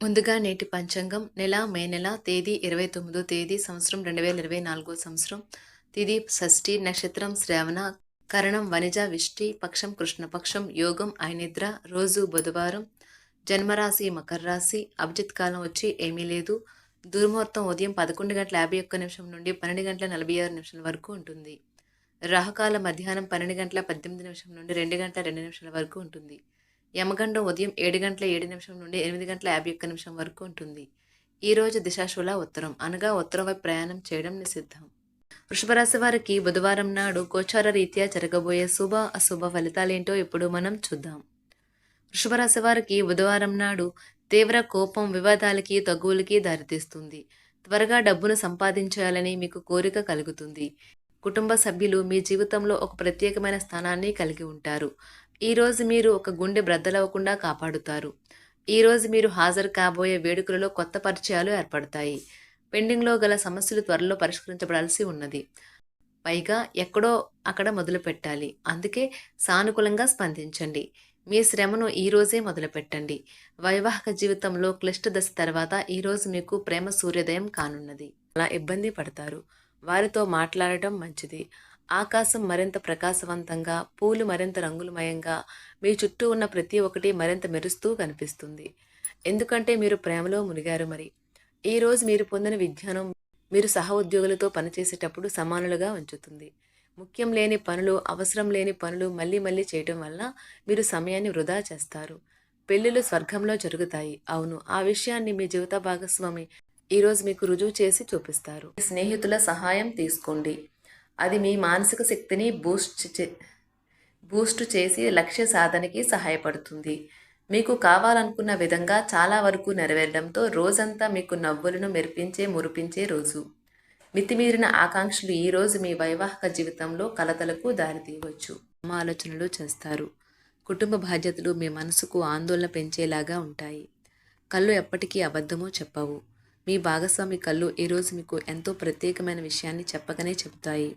ముందుగా నేటి పంచాంగం నెల మే నెల తేదీ ఇరవై తొమ్మిదో తేదీ సంవత్సరం రెండు వేల ఇరవై నాలుగో సంవత్సరం. తిది షష్ఠి నక్షత్రం శ్రావణ కరణం వనిజ విష్టి పక్షం కృష్ణపక్షం యోగం ఐనిద్ర రోజు బుధవారం. జన్మరాశి మకర రాశి అభిజిత్ కాలం వచ్చి ఏమీ లేదు. దుర్ముహూర్తం ఉదయం పదకొండు గంటల యాభై ఒక్క నిమిషం నుండి పన్నెండు గంటల నలభై ఆరు నిమిషాల వరకు ఉంటుంది. రాహుకాల మధ్యాహ్నం పన్నెండు గంటల పద్దెనిమిది నిమిషం నుండి రెండు గంటల రెండు నిమిషాల వరకు ఉంటుంది. యమగండం ఉదయం ఏడు గంటల ఏడు నిమిషం నుండి ఎనిమిది గంటల యాభై ఒక్క నిమిషం వరకు ఉంటుంది. ఈరోజు రోజు దిశాశూల ఉత్తరం. అనగా ఉత్తరం వైపు ప్రయాణం చేయడం నిషిద్ధం. వృషభరాశి వారికి బుధవారం నాడు గోచార రీత్యా జరగబోయే శుభ అశుభ ఫలితాలేంటో ఇప్పుడు మనం చూద్దాం. వృషభరాశి వారికి బుధవారం నాడు తీవ్ర కోపం వివాదాలకి తగువులకి దారితీస్తుంది. త్వరగా డబ్బును సంపాదించాలని మీకు కోరిక కలుగుతుంది. కుటుంబ సభ్యులు మీ జీవితంలో ఒక ప్రత్యేకమైన స్థానాన్ని కలిగి ఉంటారు. ఈరోజు మీరు ఒక గుండె బ్రద్దలవ్వకుండా కాపాడుతారు. ఈరోజు మీరు హాజరు కాబోయే వేడుకలలో కొత్త పరిచయాలు ఏర్పడతాయి. పెండింగ్లో గల సమస్యలు త్వరలో పరిష్కరించబడాల్సి ఉన్నది. పైగా ఎక్కడో అక్కడ మొదలు పెట్టాలి. అందుకే సానుకూలంగా స్పందించండి. మీ శ్రమను ఈరోజే మొదలుపెట్టండి వైవాహిక జీవితంలో క్లిష్ట దశ తర్వాత ఈ రోజు మీకు ప్రేమ సూర్యోదయం కానున్నది. అలా ఇబ్బంది పడతారు. వారితో మాట్లాడటం మంచిది. ఆకాశం మరింత ప్రకాశవంతంగా పూలు మరింత రంగులమయంగా మీ చుట్టూ ఉన్న ప్రతి ఒక్కటి మరింత మెరుస్తూ కనిపిస్తుంది. ఎందుకంటే మీరు ప్రేమలో మునిగారు మరి. ఈరోజు మీరు పొందిన విజ్ఞానం మీరు సహ ఉద్యోగులతో పనిచేసేటప్పుడు సమానులుగా ఉంచుతుంది. ముఖ్యం లేని పనులు అవసరం లేని పనులు మళ్ళీ మళ్ళీ చేయటం వల్ల మీరు సమయాన్ని వృధా చేస్తారు. పెళ్ళిళ్ళు స్వర్గంలో జరుగుతాయి. అవును ఆ విషయాన్ని మీ జీవిత భాగస్వామి ఈరోజు మీకు రుజువు చేసి చూపిస్తారు. స్నేహితుల సహాయం తీసుకోండి. అది మీ మానసిక శక్తిని బూస్ట్ చే బూస్ట్ చేసి లక్ష్య సాధనకి సహాయపడుతుంది. మీకు కావాలనుకున్న విధంగా చాలా వరకు నెరవేరడంతో రోజంతా మీకు నవ్వులను మెరిపించే మురిపించే రోజు. మితిమీరిన ఆకాంక్షలు ఈరోజు మీ వైవాహిక జీవితంలో కలతలకు దారితీయవచ్చు. ఆలోచనలు చేస్తారు. కుటుంబ బాధ్యతలు మీ మనసుకు ఆందోళన పెంచేలాగా ఉంటాయి. కళ్ళు ఎప్పటికీ అబద్ధమో చెప్పవు. మీ భాగస్వామి కళ్ళు ఈరోజు మీకు ఎంతో ప్రత్యేకమైన విషయాన్ని చెప్పకనే చెబుతాయి.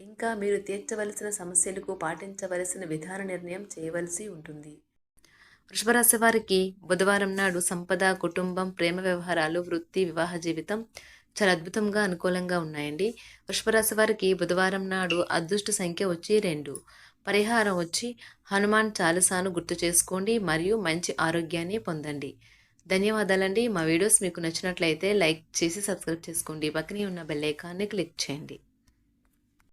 ఇంకా మీరు తీర్చవలసిన సమస్యలకు పాటించవలసిన విధాన నిర్ణయం చేయవలసి ఉంటుంది. వృషభరాశి వారికి బుధవారం నాడు సంపద కుటుంబం ప్రేమ వ్యవహారాలు వృత్తి వివాహ జీవితం చాలా అద్భుతంగా అనుకూలంగా ఉన్నాయండి. వృషభరాశి వారికి బుధవారం నాడు అదృష్ట సంఖ్య వచ్చి రెండు. పరిహారం వచ్చి హనుమాన్ చాలీసాను గుర్తు చేసుకోండి మరియు మంచి ఆరోగ్యాన్ని పొందండి. ధన్యవాదాలండి. మా వీడియోస్ మీకు నచ్చినట్లయితే లైక్ చేసి సబ్స్క్రైబ్ చేసుకోండి. పక్కనే ఉన్న బెల్ ఐకాన్ని క్లిక్ చేయండి.